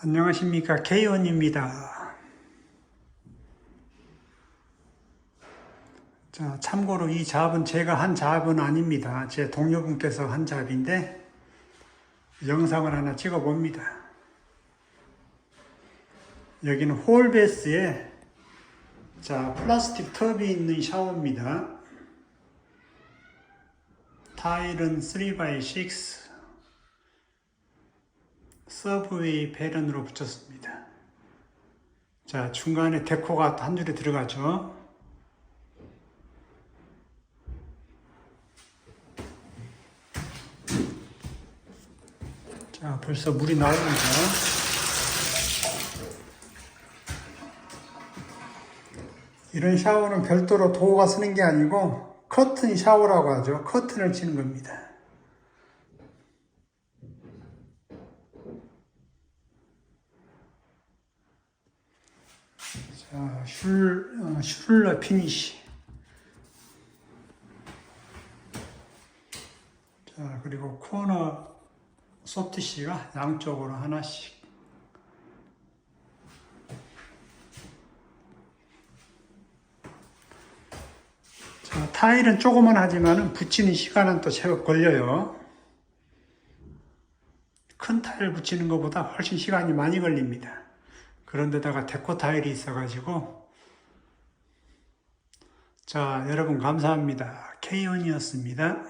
안녕하십니까 K원입니다. 자, 참고로 이 잡은 제가 한 잡은 아닙니다. 제 동료분께서 한 잡인데 영상을 하나 찍어 봅니다. 여기는 홀베스에 자 플라스틱 텁이 있는 샤워입니다. 타일은 3x6 서브웨이 배런으로 붙였습니다. 자, 중간에 데코가 한 줄에 들어가죠. 자, 벌써 물이 나옵니다. 이런 샤워는 별도로 도어가 쓰는 게 아니고 커튼 샤워라고 하죠. 커튼을 치는 겁니다. 자, 슐, 어, 슐러 피니시. 자, 그리고 코너 소프트시가 양쪽으로 하나씩. 자, 타일은 조그만 하지만은 붙이는 시간은 또 제법 걸려요. 큰 타일 붙이는 것보다 훨씬 시간이 많이 걸립니다. 그런 데다가 데코 타일이 있어가지고. 자 여러분 감사합니다. K1이었습니다